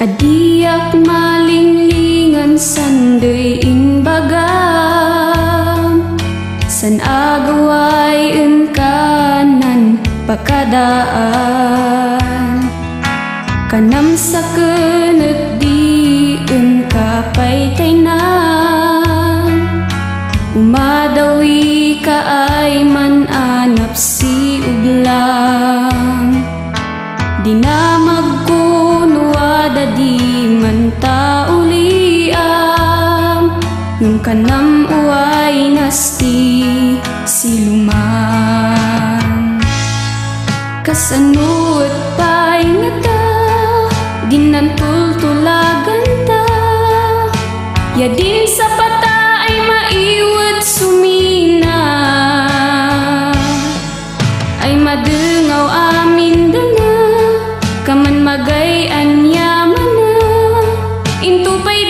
Adiak malinglingan sanday inbaga San agaway kanan pakadaan. Kanam sa kenep di kapay Umadawi ka kanam uway nasti siluman Kasanut pa'y ngata Dinantultulagan ta. Yadin sa pata ay maiwat sumina. Ay madengaw amin dana Kaman magay anyaman na. Into pa'y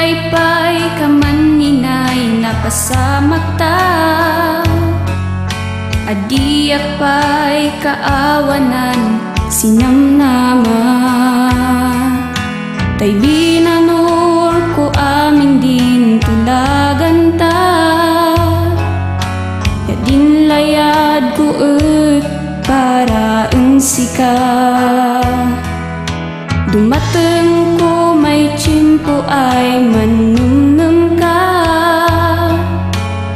Ngumuray pa'y kaman ninay napasamak ta. Adiak pa'y kaawanan sinamnama Tay binanor ko amin din tulagan ta. Ya din layad ko ut para sika. Dumateng ko ay manumnum ka.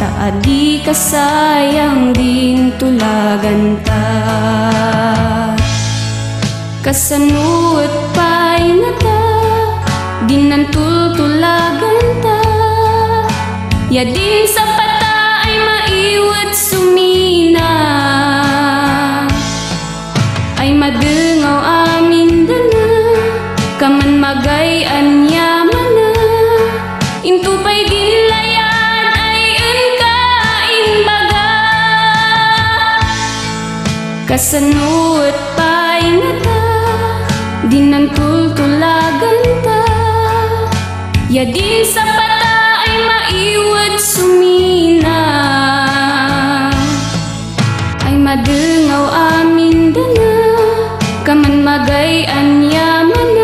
Taadi ka sayang din tulagan ta Kasanuot pa'y nata Dinantultulagan ta. Yadin sa Kaman magay anyaman na Into pa'y dinlayan ay engkain baga. Kasanuot pa'y ngata Dinantultulagan ta. Yadin sa pata ay maiwat sumina. Ay madengaw amin dana Kaman magay anyaman